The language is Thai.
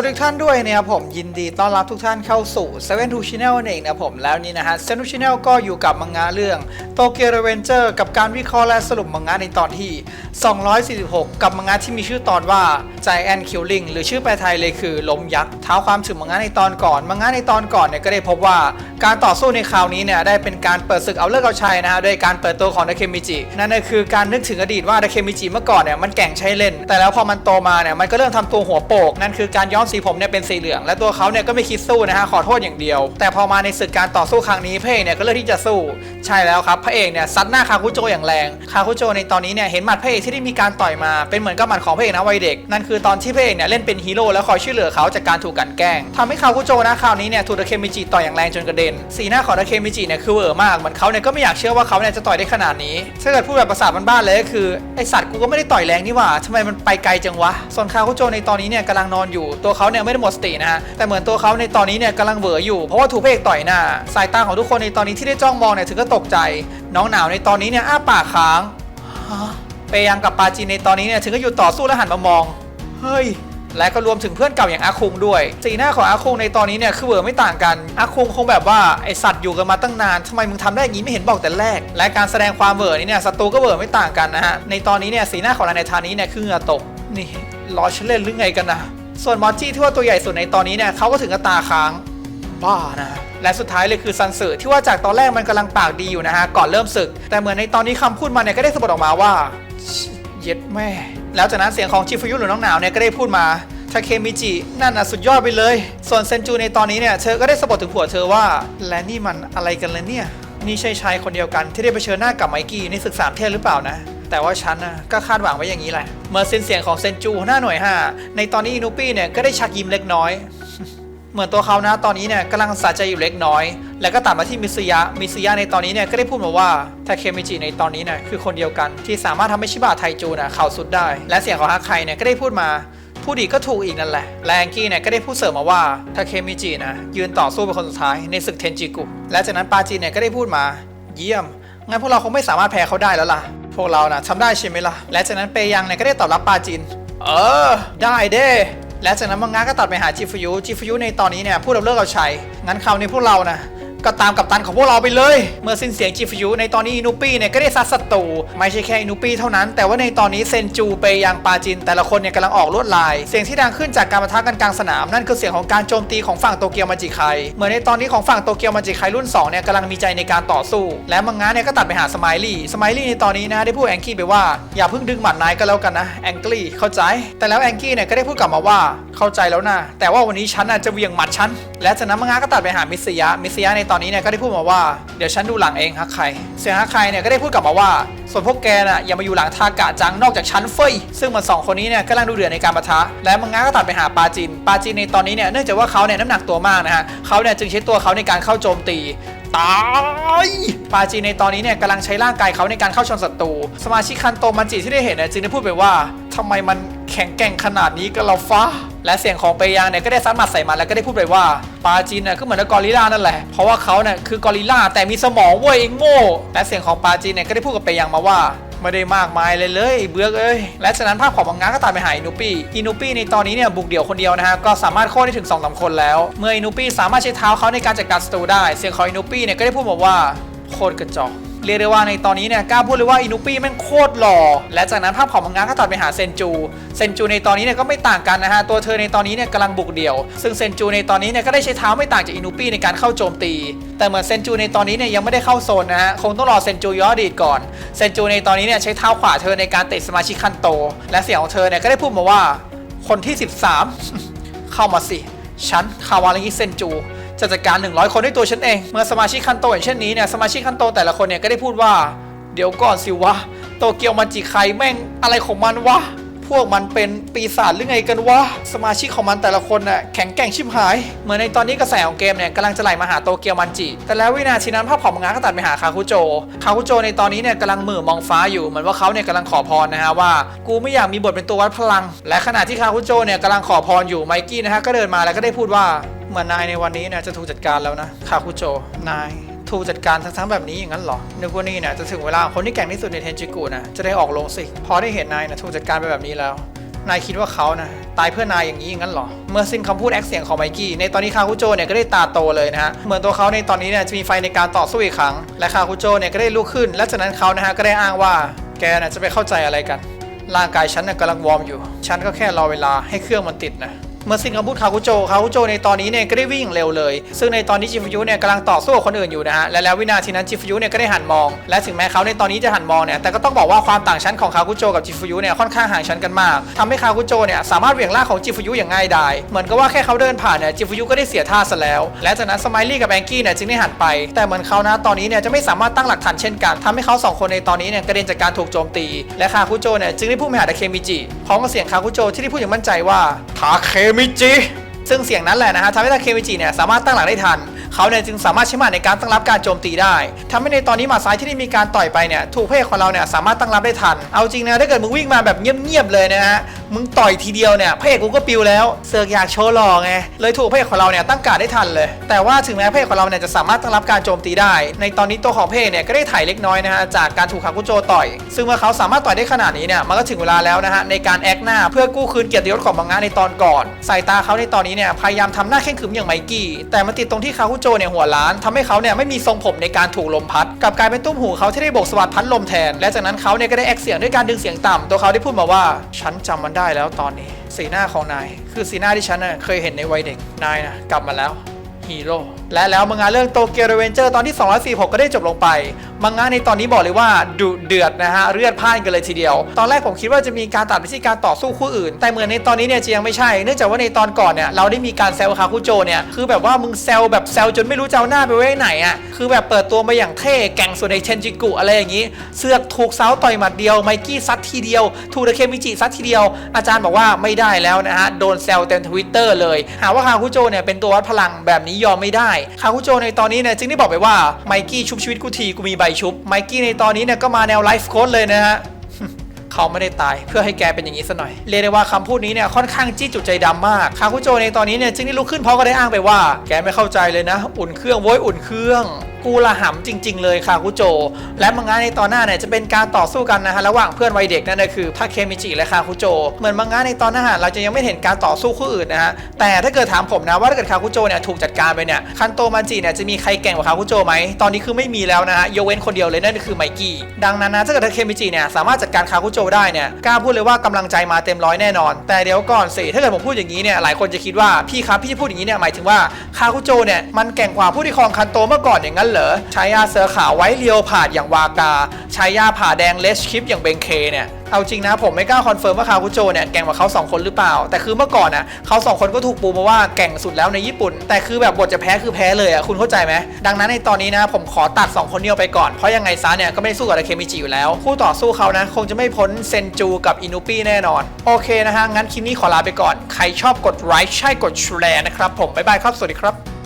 วัสดีทุกท่านด้วยนะครับผมยินดีต้อนรับทุกท่านเข้าสู่ Seven to Channel นั่นเองนะผมแล้วนี่นะฮะ Seven to Channel ก็อยู่กับมังงะเรื่อง Tokyo Revenger กับการวิเคราะห์และสรุปมังงะในตอนที่ 246 กับมังงะที่มีชื่อตอนว่า Giant Killing หรือชื่อแปลไทยเลยคือล้มยักษ์เท้าความถึงมังงะในตอนก่อน มังงะในตอนก่อนเนี่ยก็ได้พบว่าการต่อสู้ในคราวนี้เนี่ยได้เป็นการเปิดศึกเอาเลิกเอาชัยนะฮะด้วยการเปิดตัวของดาเคมิจินั่นก็คือการนึกถึงอดีตว่าดาเคมิจิเมื่อก่อนเนี่ยมันแก่งใช้เล่น แต่แล้วพอมันโตมาเนี่ยมันก็เริ่มทำตัวหัวโปกนั่นคือการย้อมสีผมเนี่ยเป็นสีเหลือง และตัวเขาเนี่ยก็ไม่คิดสู้นะฮะขอโทษอย่างเดียว แต่พอมาในศึกการต่อสู้ครั้งนี้พระเอกเนี่ยก็เลือกที่จะสู้ ใช่แล้วครับพระเอกเนี่ยซัดหน้าคาคุโจอย่างแรงคาคุโจในตอนนี้เนี่ยเห็นหมัดพระเอกที่ได้มีการต่อยมาเป็นเหมือนกับหมัดของพระเอกนะวัยเด็กนั่นคือตอนที่พระเอกเนี่ยเล่นเป็นฮีโร่แล้วคอยช่วยเหลือเขาจากการถูกกันแกล้งทำให้คาคุโจนะคราวนี้เนี่ยถูกดาเคมิจิต่อยอย่างแรงจนกระเด็นสีหน้าของดาเคมิจิเนี่ยคือเวอร์มากเหมือนเขาเนี่ยก็ไม่อยากเชื่อว่าเขาเนี่ยจะต่อยได้ขนาดนี้ถ้าเกิดพูดแบบภาษาบ้านๆเลยก็คือไอสัตว์กูก็ไม่ได้ต่อยแรงนี่หว่าทำไมมันไปไกลจังวะส่วนคาคุโจในตอนนี้เนี่ยกำลังนอนอยู่ตััวเขาเนี่ยไม่ได้หมดสตินะฮะแต่เหมือนตัวเขาในตอนนี้เนี่ยกำลังเวออยู่เพราะว่าถูกพระเอกต่อยหน้าสายตาของทุกคนในตอนนี้ที่ได้จ้องมองเนี่ยถึงก็ตกใจ น้องหนาวในตอนนี้เนี่ยอ้าปากค้างฮะเปยังกับปาจีนในตอนนี้เนี่ยถึงก็หยุดต่อสู้และหันมามองเฮ้ยและก็รวมถึงเพื่อนเก่าอย่างอาคุงด้วย สีหน้าของอาคุงในตอนนี้เนี่ยคือเวอร์ไม่ต่างกันอาคุงคงแบบว่าไอสัตว์อยู่กันมาตั้งนานทำไมมึงทำได้อย่างนี้ไม่เห็นบอกแต่แรก และการแสดงความเวอร์นี้เนี่ยศัตรูก็เวอร์ไม่ต่างกันนะฮะในตอนนี้เนี่ยสีหน้าของนายในทานี้เนี่ยคือเหงื่อตกนี่ล้อฉันเล่นหรือไงกันนะ ส่วนมอจจี้ที่ว่าตัวใหญ่สุดในตอนนี้เนี่ยเขาก็ถึงกับตาค้างบ้านะและสุดท้ายเลยคือซันสึที่ว่าจากตอนแรกมันกำลังปากดีอยู่นะฮะก่อนเริ่มศึก แต่เหมือนในตอนนี้คำพูดมันเนี่ยก็ได้สะบัดออกมาว่าเย็ดแม่ แล้วจากนั้นเสียงของชิฟุยุหรือน้องหนาวเนี่ยก็ได้พูดมาทาเคมิจินั่นน่ะสุดยอดไปเลย ส่วนเซนจูในตอนนี้เนี่ยเธอก็ได้สะบัดถึงผัวเธอว่า และนี่มันอะไรกันเลยเนี่ยนี่ใช่ชายคนเดียวกันที่ได้เผชิญหน้ากับไมกี้ในศึกสามเทพหรือเปล่านะ แต่ว่าฉันนะก็คาดหวังไว้อย่างนี้แหละ เมื่อสิ้นเสียงของเซนจูหน้าหน่วย 5 ในตอนนี้อินุปี้เนี่ยก็ได้ชักยิ้มเล็กน้อย เหมือนตัวเขานะตอนนี้เนี่ยกำลังสะใจอยู่เล็กน้อย แล้วก็ตัดมาที่มิซุยะ มิซุยะในตอนนี้เนี่ยก็ได้พูดมาว่าทาเคมิจิในตอนนี้เนี่ยคือคนเดียวกัน ที่สามารถทำให้ชิบะไทจูน่ะเข่าสุดได้ และเสียงของฮาไคเนี่ยก็ได้พูดมาพูดอีกก็ถูกอีกนั่นแหละ และแองกี้เนี่ยก็ได้พูดเสริมมาว่าทาเคมิจินะยืนต่อสู้เป็นคนสุดท้ายในศึกเทนจิกุ และจากนั้นปาจินเนี่ยก็ได้พูดมา เยี่ยมงั้นพวกเราคงไม่สามารถแพ้เขาได้แล้วล่ะ พวกเรานะทำได้ใช่ไหมล่ะ และจากนั้นเปยังเนี่ยก็ได้ตอบรับปาจิน เออ ได้เด้ และจากนั้นมังงะก็ตัดไปหาจิฟยุจิฟยุในตอนนี้เนี่ยพูดเอาเลิกเอาชัยงั้นคราวนี้พวกเรานะ ก็ตามกับตันของพวกเราไปเลย เมื่อสิ้นเสียงจิฟยุในตอนนี้อินุปี้เนี่ยก็ได้ซัดศัตรูไม่ใช่แค่อินุปี้เท่านั้น แต่ว่าในตอนนี้เซนจูเปยังปาจินแต่ละคนเนี่ยกำลังออกลวดลาย เสียงที่ดังขึ้นจากการปะทะกันกลางสนาม นั่นคือเสียงของการโจมตีของฝั่งโตเกียวมาจิไคเหมือนในตอนนี้ของฝั่งโตเกียวมาจิไครุ่น2เนี่ยกำลังมีใจในการต่อสู้ และมังงะเนี่ยก็ตัดไปหาสไมลี่สไมลี่ในตอนนี้นะได้พูดแองกี้ไปว่าอย่าเพิ่งดึงหมัดนายก็แล้วกันนะแองกี้เข้าใจ แต่แล้วแองกี้เนี่ยก็ได้พูดกลับมาว่าเข้าใจแล้วนะแต่ว่าวันนี้ฉันน่ะจะเวียงหมัดฉันและจากนั้นมังงะก็ตัดไปหามิสยะมิสยะในตอนนี้เนี่ยก็ได้พูดมาว่าเดี๋ยวฉันดูหลังเองฮักใครเสียงฮักใครเนี่ยก็ได้พูดกลับมาว่าส่วนพวกแกน่ะอย่ามาอยู่หลังทากะจังนอกจากฉันเฟยซึ่งมันสองคนนี้เนี่ยกำลังดูเดือดในการปะทะ และมังงะก็ตัดไปหาปาจิน ปาจินในตอนนี้เนี่ยเนื่องจากว่าเขาเนี่ยน้ำหนักตัวมากนะฮะเขาเนี่ยจึงใช้ตัวเขาในการเข้าโจมตีตายปาจีนในตอนนี้เนี่ยกำลังใช้ร่างกายเขาในการเข้าชนศัตรู สมาชิกคันโตมันจิที่ได้เห็นเนี่ยจึงได้พูดไปว่าทำไมมัน ข็งแกร่งขนาดนี้กันเราฟ้า และเสียงของเปยังเนี่ยก็ได้ซัดหมัดใส่มันแล้วก็ได้พูดไปว่าปาจีนเนี่ยก็เหมือนกอริลลานั่นแหละ เพราะว่าเขาเนี่ยคือกอริลลาแต่มีสมองเว้ยไอ้โง่ และเสียงของปาจีนเนี่ยก็ได้พูดกับเปยังมาว่าไม่ได้มากมายเลยเลยเบือกเอ้ยและจากนั้นภาพของมังงะก็ตัดไปหาอินูปี้อินูปี้ในตอนนี้เนี่ยบุกเดี่ยวคนเดียวนะฮะก็สามารถโค่นได้ถึง2อสคนแล้ว เมื่ออินูปี้สามารถใช้เท้าเขาในการจัดการศัตรูได้ เสียงของอินูปี้เนี่ยก็ได้พูดมาว่าโคตรกระจอก เรียกได้ว่าในตอนนี้เนี่ยกล้าพูดเลยว่าอินุปี้แม่งโคตรหล่อ และจากนั้นภาพของมังงะก็ตัดไปหาเซนจู เซนจูในตอนนี้เนี่ยก็ไม่ต่างกันนะฮะ ตัวเธอในตอนนี้เนี่ยกำลังบุกเดี่ยว ซึ่งเซนจูในตอนนี้เนี่ยก็ได้ใช้เท้าไม่ต่างจากอินุปี้ในการเข้าโจมตี แต่เหมือนเซนจูในตอนนี้เนี่ยยังไม่ได้เข้าโซนนะฮะ คงต้องรอเซนจูย้อนอดีตก่อน เซนจูในตอนนี้เนี่ยใช้เท้าขวาเธอในการเตะสมาชิกคันโต และเสียงของเธอเนี่ยก็ได้พูดมาว่า คนที่ 13 เข้ามาสิ ฉันคาวาลิเซนจู จะจัดการ 100 คนด้วยตัวฉันเอง เมื่อสมาชิกคันโตอย่างเช่นนี้เนี่ยสมาชิกคันโตแต่ละคนเนี่ยก็ได้พูดว่า เดี๋ยวก่อนสิวะ โตเกียวมาจิใครแม่งอะไรของมันวะ พวกมันเป็นปีศาจหรือไงกันวะ สมาชิกของมันแต่ละคนน่ะแข็งแกร่งชิบหาย เหมือนในตอนนี้กระแสของเกมเนี่ยกำลังจะไหลมาหาโตเกียวมันจิ แต่แล้ววินาทีนั้นภาพของมังงะก็ตัดไปหาคาคุโจ คาคุโจในตอนนี้เนี่ยกำลังมือมองฟ้าอยู่เหมือนว่าเขาเนี่ยกำลังขอพรนะฮะว่า กูไม่อยากมีบทเป็นตัววัดพลัง และขณะที่คาคุโจเนี่ยกำลังขอพรอยู่ไมกี้นะฮะก็เดินมาแล้วก็ได้พูดว่าเหมือนนายในวันนี้เนี่ยจะถูกจัดการแล้วนะคาคุโจนาย ถูกจัดการทั้งๆแบบนี้อย่างนั้นเหรอนึกว่านี่เนี่ยจะถึงเวลาคนที่แก่งที่สุดในเทนจิกุนะจะได้ออกลงสิ พอได้เห็นนายนะถูกจัดการไปแบบนี้แล้ว นายคิดว่าเขานะตายเพื่อนายอย่างนี้อย่างนั้นเหรอ เมื่อสิ้นคำพูดแอคเสียงของไมกี้ ในตอนนี้คาคุโจเนี่ยก็ได้ตาโตเลยนะฮะ เหมือนตัวเขาในตอนนี้เนี่ยจะมีไฟในการต่อสู้อีกครั้ง และคาคุโจเนี่ยก็ได้ลุกขึ้น และจากนั้นเขานะฮะก็ได้อ้างว่า แกน่ะจะไปเข้าใจอะไรกัน ร่างกายฉันน่ะกำลังวอร์มอยู่ ฉันก็แค่รอเวลาให้เครื่องมันติดนะ เมื่อสิ้นคำพูดคาคุโจคาคุโจในตอนนี้เนี่ยก็ได้วิ่งเร็วเลย ซึ่งในตอนนี้จิฟยุเนี่ยกำลังต่อสู้กับคนอื่นอยู่นะฮะและแล้ววินาทีนั้นจิฟยุเนี่ยก็ได้หันมอง และถึงแม้เขาในตอนนี้จะหันมองเนี่ยแต่ก็ต้องบอกว่าความต่างชั้นของคาคุโจกับจิฟยุเนี่ยค่อนข้างห่างชั้นกันมากทำให้คาคุโจเนี่ยสามารถเหวี่ยงล่างของจิฟยุอย่างง่ายดายเหมือนกับว่าแค่เขาเดินผ่านเนี่ยจิฟยุก็ได้เสียท่าซะแล้ว และจากนั้นสไมลี่กับแองกี้เนี่ยจึงได้หันไป แต่เหมือนเขานะตอนนี้เนี่ยจะไม่สามารถตั้งหลักฐานเช่นกันทำให้เขาสองคนในตอนนี้เนี่ยกระเด็นจากการถูกโจมตี และคาคุโจเนี่ยจึงได้พุ่งไปหาทาเคมิจิพร้อมกับเสียงคาคุโจที่ได้พูดอย่างมั่นใจว่าทาเคมจิซึ่งเสียงนั้นแหละนะฮะทำให้ทาเคมิจิเนี่ยสามารถตั้งหลักได้ทัน เขาเนี่ยจึงสามารถใช้หมัดในการตั้งรับการโจมตีได้ทำให้ในตอนนี้หมัดซ้ายที่ได้มีการต่อยไปเนี่ยถูกเพศของเราเนี่ยสามารถตั้งรับได้ทัน เอาจริงนะถ้าเกิดมึงวิ่งมาแบบเงียบๆเลยนะฮะ มึงต่อยทีเดียวเนี่ยเพศกูก็ปิวแล้ว เสือกอยากโชว์หล่อไง เลยถูกเพศของเราเนี่ยตั้งการดได้ทันเลย แต่ว่าถึงแม้เพศของเราเนี่ยจะสามารถตั้งรับการโจมตีได้ ในตอนนี้ตัวของเพศเนี่ยก็ได้ถ่ายเล็กน้อยนะฮะจากการถูกคาคุโจต่อย ซึ่งเมื่อเขาสามารถต่อยได้ขนาดนี้เนี่ยมันก็ถึงเวลาแล้วนะฮะในการแอคหน้าเพื่อกู้คืนเกียรติยศของมังงะในตอนก่อนสายตาเขาในตอนนี้เนี่ยพยายามทำหน้าเข่งขึมอย่างไมกี้แต่มันติดตรงที่คาคุโจเนี่ยหัวล้านทำให้เขาเนี่ยไม่มีทรงผมในการถูกลมพัดกลับกลายเป็นตุ้มหูเขาที่ได้โบกสวัสดพัดลมแทนและจากนั้นเขาเนี่ยก็ได้แอคเสียงด้วยการดึงเสียงต่ำตัวเขาได้พูดมาว่าฉันจำมันได้แล้วตอนนี้ สีหน้าของนาย คือสีหน้าที่ฉันนะเคยเห็นในวัยเด็กนายนะกลับมาแล้วฮีโร่และแล้วมังงะเรื่องโตเกียวเรเวนเจอร์ตอนที่ 246 ก็ได้จบลงไป มังงะในตอนนี้บอกเลยว่าดุเดือดนะฮะเลือดพ่านกันเลยทีเดียว ตอนแรกผมคิดว่าจะมีการตัดไปที่การต่อสู้คู่อื่น แต่เหมือนในตอนนี้เนี่ยจะยังไม่ใช่ เนื่องจากว่าในตอนก่อนเนี่ยเราได้มีการแซวคาคุโจเนี่ยคือแบบว่ามึงแซวแบบแซวจนไม่รู้จะเอาหน้าไปไว้ไหนอะคือแบบเปิดตัวมาอย่างเท่แก่งสุดในเทนจิกุอะไรอย่างนี้ เสือกถูกเซาต่อยหมัดเดียวไมกี้ซัดทีเดียวถูกตะเคมิจิซัดทีเดียว อาจารย์บอกว่าไม่ได้แล้วนะฮะโดนแซวเต็มทวิตเตอร์เลย หาว่าคาคุโจเนี่ยเป็นตัววัดพลังแบบนี้ยอมไม่ได้คาคุโจในตอนนี้เนี่ยจึงได้บอกไปว่าไมกี้ชุบชีวิตกูทีกูมีใบชุบไมกี้ในตอนนี้เนี่ยก็มาแนวไลฟ์โค้ดเลยนะฮะ เขาไม่ได้ตาย เพื่อให้แกเป็นอย่างนี้ซะหน่อย เรียกได้ว่าคำพูดนี้เนี่ยค่อนข้างจี้จุดใจดำมากคาคุโจในตอนนี้เนี่ยจึงได้ลุกขึ้นเพราะก็ได้อ้างไปว่า แกไม่เข้าใจเลยนะ อุ่นเครื่องโว้ยอุ่นเครื่องกูละหำจริง ๆ เลยคาคุโจ และมังงะในตอนหน้าเนี่ยจะเป็นการต่อสู้กันนะฮะระหว่างเพื่อนวัยเด็กนั่นก็คือทาเคมิจิและคาคุโจ เหมือนมังงะในตอนหน้าเราจะยังไม่เห็นการต่อสู้คู่อื่นนะฮะแต่ถ้าเกิดถามผมนะว่าถ้าเกิดคาคุโจเนี่ยถูกจัดการไปเนี่ยคันโตมันจิเนี่ยจะมีใครเก่งกว่าคาคุโจไหมตอนนี้คือไม่มีแล้วนะฮะยกเว้นคนเดียวเลยนั่นคือไมกี้ดังนั้นนะถ้าเกิดทาเคมิจิเนี่ยสามารถจัดการคาคุโจได้เนี่ยกล้าพูดเลยว่ากำลังใจมาเต็มร้อยแน่นอน แต่เดี๋ยวก่อนสิถ้าเกิดผมพูดอย่างนี้เนี่ยหลายคนจะคิดว่าพี่ครับพี่พูดอย่างนี้เนี่ยหมายถึงว่าคาคุโจเนี่ยมันแก่งกว่าผู้ที่ครองคันโตเมื่อก่อนอย่างนั้นเหรอใช้ยาเสือขาวไว้เลียวผาดอย่างวากาใช้ยาผ่าแดงเลสคลิปอย่างเบงเคเนี่ย เอาจริงนะผมไม่กล้าคอนเฟิร์มว่าคาคุโจเนี่ยแก่งกว่าเขาสองคนหรือเปล่า แต่คือเมื่อก่อนอะเขาสองคนก็ถูกปูมาว่าแก่งสุดแล้วในญี่ปุ่น แต่คือแบบบทจะแพ้คือแพ้เลยอะคุณเข้าใจไหมดังนั้นในตอนนี้นะผมขอตัด 2 คนนี้ออกไปก่อน เพราะยังไงซะเนี่ยก็ไม่ได้สู้กับอาเคมิจิอยู่แล้ว คู่ต่อสู้เขานะ คงจะไม่พ้นเซนจูกับอินุปี้แน่นอน โอเคนะฮะงั้นคลิปนี้ขอลาไปก่อนใครชอบกดไลค์ใช่กดแชร์นะครับผมบ๊ายบายครับสวัสดีครับ